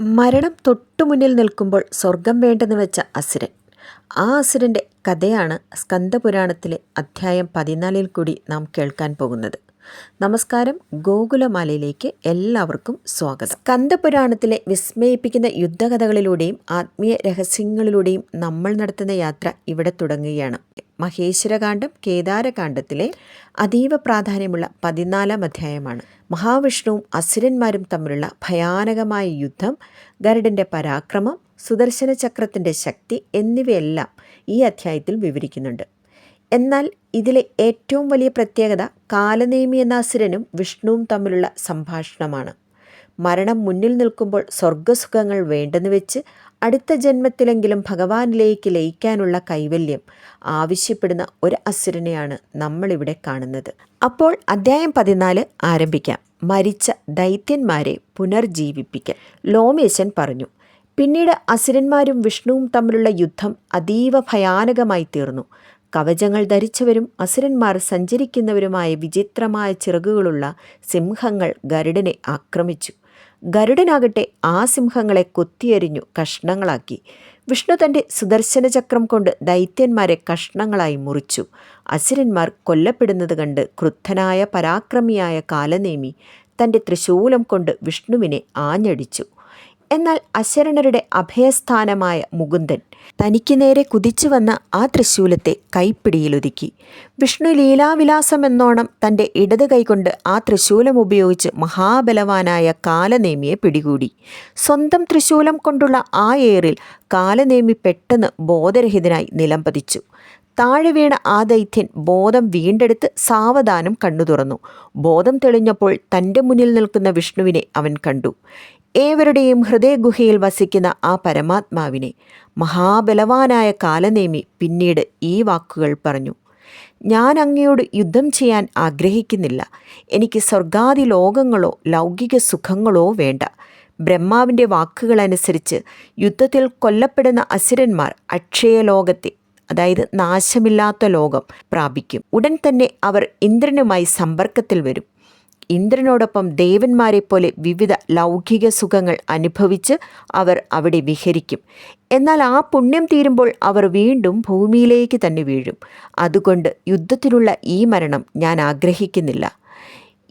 മരണം തൊട്ടുമുന്നിൽ നിൽക്കുമ്പോൾ സ്വർഗം വേണ്ടെന്ന് വെച്ച അസുരൻ. ആ അസുരന്റെ കഥയാണ് സ്കന്ദപുരാണത്തിലെ അധ്യായം പതിനാലിൽ കൂടി നാം കേൾക്കാൻ പോകുന്നത്. നമസ്കാരം ഗോകുലമാലയിലേക്ക് എല്ലാവർക്കും സ്വാഗതം. സ്കന്ദപുരാണത്തിലെ വിസ്മയിപ്പിക്കുന്ന യുദ്ധകഥകളിലൂടെയും ആത്മീയ രഹസ്യങ്ങളിലൂടെയും നമ്മൾ നടത്തുന്ന യാത്ര ഇവിടെ തുടങ്ങുകയാണ്. മഹേശ്വരകാന്ഡം കേദാരകാന്ഡത്തിലെ അതീവ പ്രാധാന്യമുള്ള പതിനാലാം അധ്യായമാണ്. മഹാവിഷ്ണുവും അസുരന്മാരും തമ്മിലുള്ള ഭയാനകമായ യുദ്ധം ഗരുഡന്റെ പരാക്രമം സുദർശന ചക്രത്തിന്റെ ശക്തി എന്നിവയെല്ലാം ഈ അധ്യായത്തിൽ വിവരിക്കുന്നുണ്ട്. എന്നാൽ ഇതിലെ ഏറ്റവും വലിയ പ്രത്യേകത കാലനേമി എന്ന അസുരനും വിഷ്ണുവും തമ്മിലുള്ള സംഭാഷണമാണ്. മരണം മുന്നിൽ നിൽക്കുമ്പോൾ സ്വർഗസുഖങ്ങൾ വേണ്ടെന്ന് വെച്ച് അടുത്ത ജന്മത്തിലെങ്കിലും ഭഗവാനിലേക്ക് ലയിക്കാനുള്ള കൈവല്യം ആവശ്യപ്പെടുന്ന ഒരു അസുരനെയാണ് നമ്മളിവിടെ കാണുന്നത്. അപ്പോൾ അദ്ധ്യായം പതിനാല് ആരംഭിക്കാം. മരിച്ച ദൈത്യന്മാരെ പുനർജീവിപ്പിക്കൽ. ലോമേശൻ പറഞ്ഞു പിന്നീട് അസുരന്മാരും വിഷ്ണുവും തമ്മിലുള്ള യുദ്ധം അതീവ ഭയാനകമായി തീർന്നു. കവചങ്ങൾ ധരിച്ചവരും അസുരന്മാർ സഞ്ചരിക്കുന്നവരുമായ വിചിത്രമായ ചിറകുകളുള്ള സിംഹങ്ങൾ ഗരുഡനെ ആക്രമിച്ചു. ഗരുഡനാകട്ടെ ആ സിംഹങ്ങളെ കൊത്തിയെരിഞ്ഞു കഷ്ണങ്ങളാക്കി. വിഷ്ണു തന്റെ സുദർശനചക്രം കൊണ്ട് ദൈത്യന്മാരെ കഷ്ണങ്ങളായി മുറിച്ചു. അസുരന്മാർ കൊല്ലപ്പെടുന്നത് കണ്ട് ക്രുദ്ധനായ പരാക്രമിയായ കാലനേമി തന്റെ ത്രിശൂലം കൊണ്ട് വിഷ്ണുവിനെ ആഞ്ഞടിച്ചു. എന്നാൽ അശരണരുടെ അഭയസ്ഥാനമായ മുകുന്ദൻ തനിക്ക് നേരെ കുതിച്ചു വന്ന ആ തൃശൂലത്തെ കൈപ്പിടിയിലൊതുക്കി. വിഷ്ണു ലീലാവിലാസം എന്നോണം തന്റെ ഇടത് കൈകൊണ്ട് ആ തൃശൂലം ഉപയോഗിച്ച് മഹാബലവാനായ കാലനേമിയെ പിടികൂടി. സ്വന്തം തൃശൂലം കൊണ്ടുള്ള ആ ഏറിൽ കാലനേമി പെട്ടെന്ന് ബോധരഹിതനായി നിലംപതിച്ചു. താഴെ വീണ ആ ദൈത്യൻ ബോധം വീണ്ടെടുത്ത് സാവധാനം കണ്ണു തുറന്നു. ബോധം തെളിഞ്ഞപ്പോൾ തന്റെ മുന്നിൽ നിൽക്കുന്ന വിഷ്ണുവിനെ അവൻ കണ്ടു. ഏവരുടെയും ഹൃദയഗുഹയിൽ വസിക്കുന്ന ആ പരമാത്മാവിനെ മഹാബലവാനായ കാലനേമി പിന്നീട് ഈ വാക്കുകൾ പറഞ്ഞു. ഞാൻ അങ്ങയോട് യുദ്ധം ചെയ്യാൻ ആഗ്രഹിക്കുന്നില്ല. എനിക്ക് സ്വർഗാദി ലോകങ്ങളോ ലൗകിക സുഖങ്ങളോ വേണ്ട. ബ്രഹ്മാവിന്റെ വാക്കുകളനുസരിച്ച് യുദ്ധത്തിൽ കൊല്ലപ്പെടുന്ന അസുരന്മാർ അക്ഷയലോകത്തെ അതായത് നാശമില്ലാത്ത ലോകം പ്രാപിക്കും. ഉടൻ തന്നെ അവർ ഇന്ദ്രനുമായി സമ്പർക്കത്തിൽ വരും. ഇന്ദ്രനോടൊപ്പം ദേവന്മാരെ പോലെ വിവിധ ലൗകിക സുഖങ്ങൾ അനുഭവിച്ച് അവർ അവിടെ വിഹരിക്കും. എന്നാൽ ആ പുണ്യം തീരുമ്പോൾ അവർ വീണ്ടും ഭൂമിയിലേക്ക് തന്നെ വീഴും. അതുകൊണ്ട് യുദ്ധത്തിനുള്ള ഈ മരണം ഞാൻ ആഗ്രഹിക്കുന്നില്ല.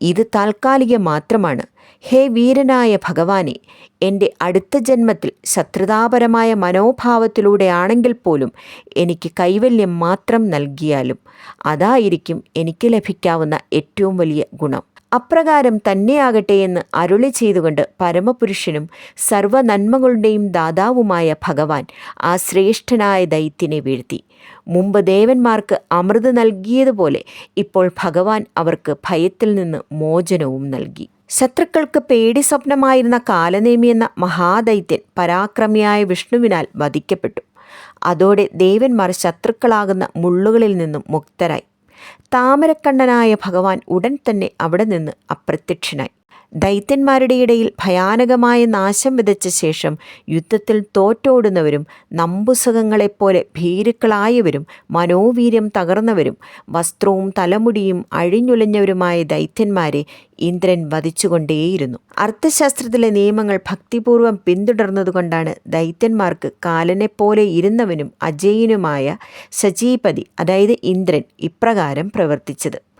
ഇത് താൽക്കാലികം മാത്രമാണ്. ഹേ വീരനായ ഭഗവാനെ എന്റെ അടുത്ത ജന്മത്തിൽ ശത്രുതാപരമായ മനോഭാവത്തിലൂടെയാണെങ്കിൽ പോലും എനിക്ക് കൈവല്യം മാത്രം നൽകിയാലും അതായിരിക്കും എനിക്ക് ലഭിക്കാവുന്ന ഏറ്റവും വലിയ ഗുണം. അപ്രകാരം തന്നെയാകട്ടെ എന്ന് അരുളി ചെയ്തുകൊണ്ട് പരമപുരുഷനും സർവ നന്മകളുടെയും ദാതാവുമായ ഭഗവാൻ ആ ശ്രേഷ്ഠനായ ദൈത്യനെ വീഴ്ത്തി. മുമ്പ് ദേവന്മാർക്ക് അമൃത് നൽകിയതുപോലെ ഇപ്പോൾ ഭഗവാൻ അവർക്ക് ഭയത്തിൽ നിന്ന് മോചനവും നൽകി. ശത്രുക്കൾക്ക് പേടി സ്വപ്നമായിരുന്ന കാലനേമി എന്ന മഹാദൈത്യൻ പരാക്രമിയായ വിഷ്ണുവിനാൽ വധിക്കപ്പെട്ടു. അതോടെ ദേവന്മാർ ശത്രുക്കളാകുന്ന മുള്ളുകളിൽ നിന്നും മുക്തരായി. താമരക്കണ്ണനായ ഭഗവാൻ ഉടൻ തന്നെ അവിടെ നിന്ന് അപ്രത്യക്ഷനായി. ദൈത്യന്മാരുടെ ഇടയിൽ ഭയാനകമായ നാശം വിതച്ച ശേഷം യുദ്ധത്തിൽ തോറ്റോടുന്നവരും നമ്പുസകങ്ങളെപ്പോലെ ഭീരുക്കളായവരും മനോവീര്യം തകർന്നവരും വസ്ത്രവും തലമുടിയും അഴിഞ്ഞുലഞ്ഞവരുമായ ദൈത്യന്മാരെ ഇന്ദ്രൻ വധിച്ചുകൊണ്ടേയിരുന്നു. അർത്ഥശാസ്ത്രത്തിലെ നിയമങ്ങൾ ഭക്തിപൂർവം പിന്തുടർന്നതുകൊണ്ടാണ് ദൈത്യന്മാർക്ക് കാലനെപ്പോലെ ഇരുന്നവനും അജയനുമായ സജീപതി അതായത് ഇന്ദ്രൻ ഇപ്രകാരം പ്രവർത്തിച്ചത്.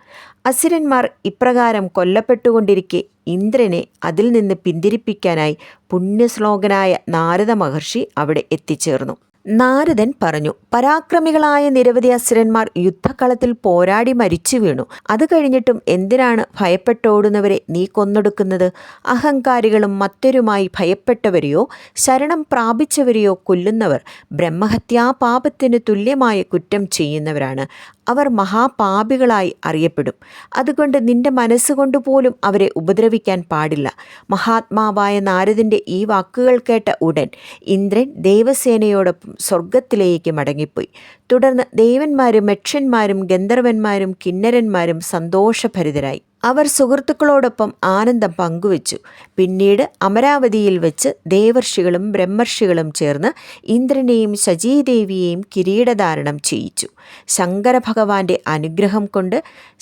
അസുരന്മാർ ഇപ്രകാരം കൊല്ലപ്പെട്ടുകൊണ്ടിരിക്കെ ഇന്ദ്രനെ അതിൽ നിന്ന് പിന്തിരിപ്പിക്കാനായി പുണ്യശ്ലോകനായ നാരദ മഹർഷി അവിടെ എത്തിച്ചേർന്നു. നാരദൻ പറഞ്ഞു പരാക്രമികളായ നിരവധി അസുരന്മാർ യുദ്ധക്കളത്തിൽ പോരാടി മരിച്ചു വീണു. അത് കഴിഞ്ഞിട്ടും എന്തിനാണ് ഭയപ്പെട്ടോടുന്നവരെ നീ കൊന്നൊടുക്കുന്നത്? അഹങ്കാരികളും മറ്റൊരുമായി ഭയപ്പെട്ടവരെയോ ശരണം പ്രാപിച്ചവരെയോ കൊല്ലുന്നവർ ബ്രഹ്മഹത്യാ പാപത്തിന് തുല്യമായ കുറ്റം ചെയ്യുന്നവരാണ്. അവർ മഹാപാപികളായി അറിയപ്പെടും. അതുകൊണ്ട് നിന്റെ മനസ്സുകൊണ്ട് പോലും അവരെ ഉപദ്രവിക്കാൻ പാടില്ല. മഹാത്മാവായ നാരദിന്റെ ഈ വാക്കുകൾ കേട്ട ഉടൻ ഇന്ദ്രൻ ദേവസേനയോടൊപ്പം സ്വർഗത്തിലേക്ക് മടങ്ങിപ്പോയി. തുടർന്ന് ദേവന്മാരും യക്ഷന്മാരും ഗന്ധർവന്മാരും കിന്നരന്മാരും സന്തോഷഭരിതരായി. അവർ സുഹൃത്തുക്കളോടൊപ്പം ആനന്ദം പങ്കുവച്ചു. പിന്നീട് അമരാവതിയിൽ വെച്ച് ദേവർഷികളും ബ്രഹ്മർഷികളും ചേർന്ന് ഇന്ദ്രനെയും ശചീദേവിയെയും കിരീടധാരണം ചെയ്യിച്ചു. ശങ്കര ഭഗവാന്റെ അനുഗ്രഹം കൊണ്ട്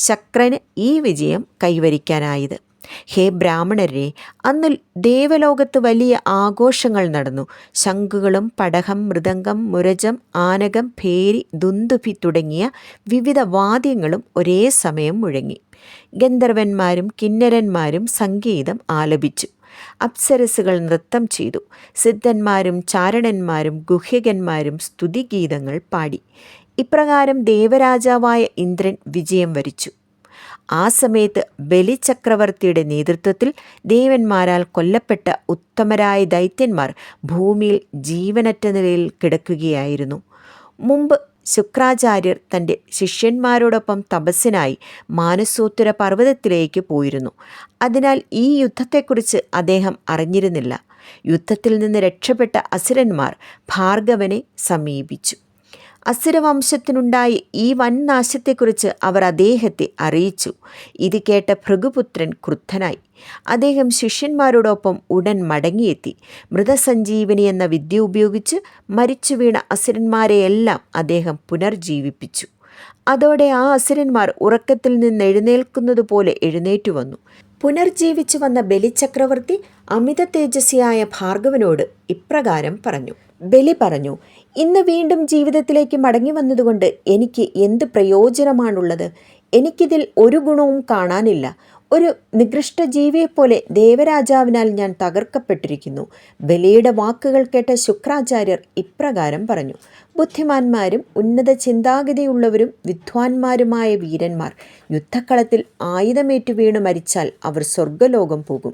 ശക്രന് ഈ വിജയം കൈവരിക്കാനായത്. ഹേ ബ്രാഹ്മണരെ അന്ന് ദേവലോകത്ത് വലിയ ആഘോഷങ്ങൾ നടന്നു. ശംഖുകളും പടഹം മൃദംഗം മുരജം ആനകം ഭേരി ദുന്ദുഭി തുടങ്ങിയ വിവിധ വാദ്യങ്ങളും ഒരേ സമയം മുഴങ്ങി. ഗന്ധർവന്മാരും കിന്നരന്മാരും സംഗീതം ആലപിച്ചു. അപ്സരസുകൾ നൃത്തം ചെയ്തു. സിദ്ധന്മാരും ചാരണന്മാരും ഗുഹ്യകന്മാരും സ്തുതിഗീതങ്ങൾ പാടി. ഇപ്രകാരം ദേവരാജാവായ ഇന്ദ്രൻ വിജയം വരിച്ചു. ആ സമയത്ത് ബലിചക്രവർത്തിയുടെ നേതൃത്വത്തിൽ ദേവന്മാരാൽ കൊല്ലപ്പെട്ട ഉത്തമരായ ദൈത്യന്മാർ ഭൂമിയിൽ ജീവനറ്റ നിലയിൽ കിടക്കുകയായിരുന്നു. മുമ്പ് ശുക്രാചാര്യർ തന്റെ ശിഷ്യന്മാരോടൊപ്പം തപസ്സിനായി മാനസോത്തര പർവതത്തിലേക്ക് പോയിരുന്നു. അതിനാൽ ഈ യുദ്ധത്തെക്കുറിച്ച് അദ്ദേഹം അറിഞ്ഞിരുന്നില്ല. യുദ്ധത്തിൽ നിന്ന് രക്ഷപ്പെട്ട അസുരന്മാർ ഭാർഗവനെ സമീപിച്ചു. അസുരവംശത്തിനുണ്ടായ ഈ വൻ നാശത്തെക്കുറിച്ച് അവർ അദ്ദേഹത്തെ അറിയിച്ചു. ഇത് കേട്ട ഭൃഗുപുത്രൻ ക്രുദ്ധനായി. അദ്ദേഹം ശിഷ്യന്മാരോടൊപ്പം ഉടൻ മടങ്ങിയെത്തി. മൃതസഞ്ജീവനി എന്ന വിദ്യ ഉപയോഗിച്ച് മരിച്ചു വീണ അസുരന്മാരെയെല്ലാം അദ്ദേഹം പുനർജീവിപ്പിച്ചു. അതോടെ ആ അസുരന്മാർ ഉറക്കത്തിൽ നിന്ന് എഴുന്നേൽക്കുന്നത് പോലെ എഴുന്നേറ്റു വന്നു. പുനർജീവിച്ചു വന്ന ബലിചക്രവർത്തി അമിത തേജസ്വിയായ ഭാർഗവനോട് ഇപ്രകാരം പറഞ്ഞു. ബലി പറഞ്ഞു ഇന്ന് വീണ്ടും ജീവിതത്തിലേക്ക് മടങ്ങി വന്നതുകൊണ്ട് എനിക്ക് എന്ത് പ്രയോജനമാണുള്ളത്? എനിക്കിതിൽ ഒരു ഗുണവും കാണാനില്ല. ഒരു നികൃഷ്ട ജീവിയെപ്പോലെ ദേവരാജാവിനാൽ ഞാൻ തകർക്കപ്പെട്ടിരിക്കുന്നു. ബലിയുടെ വാക്കുകൾ കേട്ട ശുക്രാചാര്യർ ഇപ്രകാരം പറഞ്ഞു ബുദ്ധിമാന്മാരും ഉന്നത ചിന്താഗതിയുള്ളവരും വിദ്വാൻമാരുമായ വീരന്മാർ യുദ്ധക്കളത്തിൽ ആയുധമേറ്റു വീണ് മരിച്ചാൽ അവർ സ്വർഗലോകം പോകും.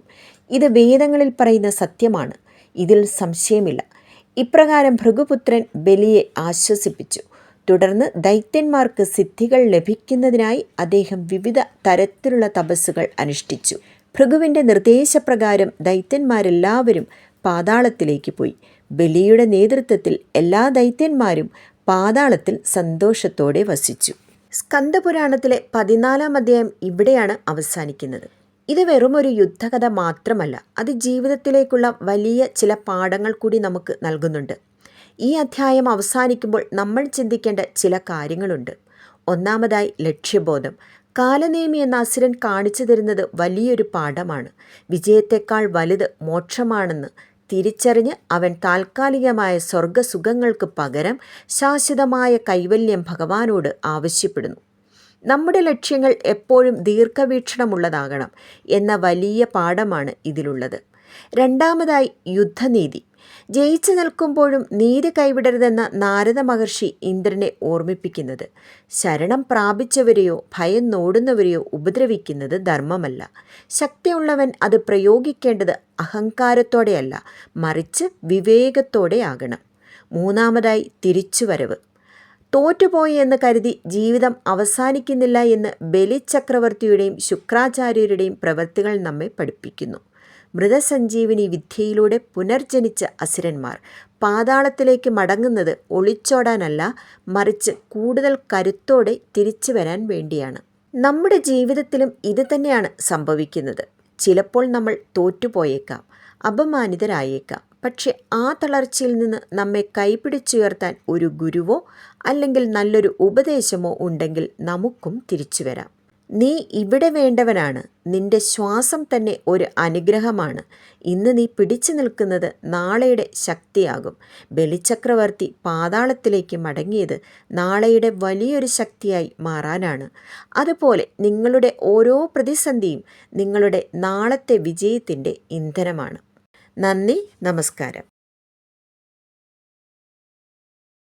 ഇത് വേദങ്ങളിൽ പറയുന്ന സത്യമാണ്. ഇതിൽ സംശയമില്ല. ഇപ്രകാരം ഭൃഗുപുത്രൻ ബലിയെ ആശ്വസിപ്പിച്ചു. തുടർന്ന് ദൈത്യന്മാർക്ക് സിദ്ധികൾ ലഭിക്കുന്നതിനായി അദ്ദേഹം വിവിധ തരത്തിലുള്ള തപസ്സുകൾ അനുഷ്ഠിച്ചു. ഭൃഗുവിന്റെ നിർദ്ദേശപ്രകാരം ദൈത്യന്മാരെല്ലാവരും പാതാളത്തിലേക്ക് പോയി. ബലിയുടെ നേതൃത്വത്തിൽ എല്ലാ ദൈത്യന്മാരും പാതാളത്തിൽ സന്തോഷത്തോടെ വസിച്ചു. സ്കന്ദപുരാണത്തിലെ പതിനാലാം അധ്യായം ഇവിടെയാണ് അവസാനിക്കുന്നത്. ഇത് വെറും ഒരു യുദ്ധകഥ മാത്രമല്ല അത് ജീവിതത്തിലേക്കുള്ള വലിയ ചില പാഠങ്ങൾ കൂടി നമുക്ക് നൽകുന്നുണ്ട്. ഈ അധ്യായം അവസാനിക്കുമ്പോൾ നമ്മൾ ചിന്തിക്കേണ്ട ചില കാര്യങ്ങളുണ്ട്. ഒന്നാമതായി ലക്ഷ്യബോധം. കാലനേമി എന്ന അസുരൻ കാണിച്ചു തരുന്നത് വലിയൊരു പാഠമാണ്. വിജയത്തെക്കാൾ വലുത് മോക്ഷമാണെന്ന് തിരിച്ചറിഞ്ഞ് അവൻ താൽക്കാലികമായ സ്വർഗസുഖങ്ങൾക്ക് പകരം ശാശ്വതമായ കൈവല്യം ഭഗവാനോട് ആവശ്യപ്പെടുന്നു. നമ്മുടെ ലക്ഷ്യങ്ങൾ എപ്പോഴും ദീർഘവീക്ഷണമുള്ളതാകണം എന്ന വലിയ പാഠമാണ് ഇതിലുള്ളത്. രണ്ടാമതായി യുദ്ധനീതി. ജയിച്ചു നിൽക്കുമ്പോഴും നീതി കൈവിടരുതെന്ന നാരദ മഹർഷി ഇന്ദ്രനെ ഓർമ്മിപ്പിക്കുന്നത് ശരണം പ്രാപിച്ചവരെയോ ഭയം നോടുന്നവരെയോ ഉപദ്രവിക്കുന്നത് ധർമ്മമല്ല. ശക്തിയുള്ളവൻ അത് പ്രയോഗിക്കേണ്ടത് അഹങ്കാരത്തോടെയല്ല മറിച്ച് വിവേകത്തോടെയാകണം മൂന്നാമതായി തിരിച്ചുവരവ്. തോറ്റുപോയി എന്ന് കരുതി ജീവിതം അവസാനിക്കുന്നില്ല എന്ന് ബലിചക്രവർത്തിയുടെയും ശുക്രാചാര്യരുടെയും പ്രവൃത്തികൾ നമ്മെ പഠിപ്പിക്കുന്നു. മൃതസഞ്ജീവിനി വിദ്യയിലൂടെ പുനർജനിച്ച അസുരന്മാർ. പാതാളത്തിലേക്ക് മടങ്ങുന്നത് ഒളിച്ചോടാനല്ല മറിച്ച് കൂടുതൽ കരുത്തോടെ തിരിച്ചു വരാൻ വേണ്ടിയാണ്. നമ്മുടെ ജീവിതത്തിലും ഇത് തന്നെയാണ് സംഭവിക്കുന്നത്. ചിലപ്പോൾ നമ്മൾ തോറ്റുപോയേക്കാം അപമാനിതരായേക്കാം. പക്ഷെ ആ തളർച്ചയിൽ നിന്ന് നമ്മെ കൈപിടിച്ചുയർത്താൻ ഒരു ഗുരുവോ അല്ലെങ്കിൽ നല്ലൊരു ഉപദേശമോ ഉണ്ടെങ്കിൽ നമുക്കും തിരിച്ചു വരാം. നീ ഇവിടെ വേണ്ടവനാണ്. നിന്റെ ശ്വാസം തന്നെ ഒരു അനുഗ്രഹമാണ്. ഇന്ന് നീ പിടിച്ചു നിൽക്കുന്നത് നാളെയുടെ ശക്തിയാകും. ബലിചക്രവർത്തി പാതാളത്തിലേക്ക് മടങ്ങിയത് നാളെയുടെ വലിയൊരു ശക്തിയായി മാറാനാണ്. അതുപോലെ നിങ്ങളുടെ ഓരോ പ്രതിസന്ധിയും നിങ്ങളുടെ നാളത്തെ വിജയത്തിന്റെ ഇന്ധനമാണ്. നന്ദി നമസ്കാരം.